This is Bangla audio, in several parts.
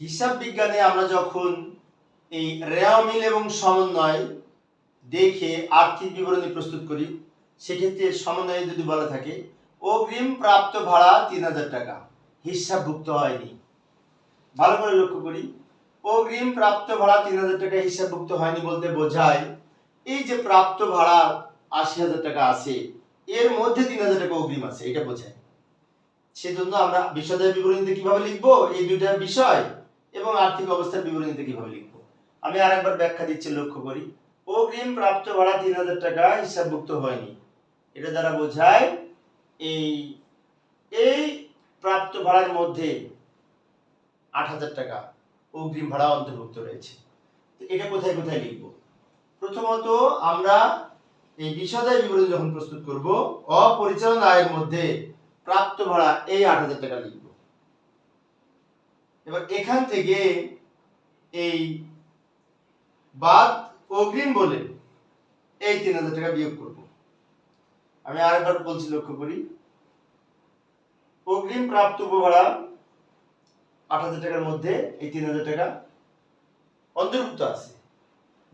হিসাব বিজ্ঞানে আমরা যখন এই রেওয়া মিল এবং সমন্বয় দেখে আর্থিক বিবরণী প্রস্তুত করি, সেক্ষেত্রে সমন্বয়ে যদি বলা থাকে, অগ্রিম প্রাপ্ত ভাড়া তিন হাজার টাকা, হিসাবভুক্ত হয়নি। ভালো করে লক্ষ্য করি, অগ্রিম প্রাপ্ত ভাড়া তিন হাজার টাকা, হিসাবভুক্ত হয়নি বলতে বোঝায়, এই যে প্রাপ্ত ভাড়া আশি হাজার টাকা আছে, এর মধ্যে তিন হাজার টাকা অগ্রিম আছে, এটা বোঝায়। সেজন্য আমরা বিশদের বিবরণীতে কীভাবে লিখব? এই দুইটা বিষয় এবং আর্থিক অবস্থার বিবরণীতে কীভাবে লিখব। আমি আরেকবার ব্যাখ্যা দিচ্ছি, লক্ষ্য করি। অগ্রিম প্রাপ্ত ভাড়া তিন হাজার টাকা হিসাবভুক্ত হয়নি। এটা দ্বারা বোঝায় এই এই প্রাপ্ত ভাড়ার মধ্যে আট হাজার টাকা অগ্রিম ভাড়া অন্তর্ভুক্ত রয়েছে। তো এটা কোথায় কোথায় লিখব? প্রথমত আমরা এই বিশদায় বিবরণী যখন প্রস্তুত করব, অপরিচালন আয়ের মধ্যে প্রাপ্ত ভাড়া এই আট হাজার টাকা লিখব। এবার এখান থেকে এই বাদ অগ্রিম বলে এই তিন হাজার টাকা বিয়োগ করব। আমি আরেকবার বলছি লক্ষ্য করি। অগ্রিম প্রাপ্ত উপভাড়া আট হাজার টাকার মধ্যে এই তিন হাজার টাকা অন্তর্ভুক্ত আছে।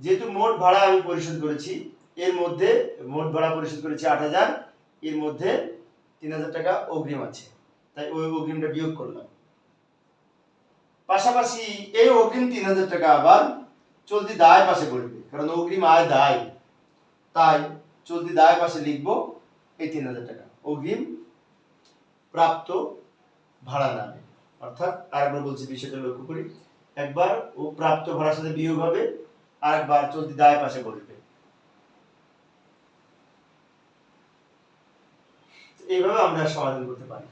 যেহেতু মোট ভাড়া আমি পরিশোধ করেছি, এর মধ্যে মোট ভাড়া পরিশোধ করেছি আট হাজার, এর মধ্যে তিন হাজার টাকা অগ্রিম আছে। তাই ওই অগ্রিমটা বিয়োগ করলাম। পাশাপাশি এই অগ্রিম তিন হাজার টাকা আবার চলতি দায় পাশে পড়বে কারণ অগ্রিম আয় দায়। তাই চলতি দায় পাশে লিখব এই তিন হাজার টাকা। অগ্রিম প্রাপ্ত ভাড়া নামে অর্থাৎ আরেকবার বলছি বিষয়টা লক্ষ্য করি। একবার ও প্রাপ্ত ভাড়ার সাথে বিয়োগ হবে, আরেকবার চলতি দায় পাশে বসবে। এইভাবে আমরা সমাধান করতে পারি।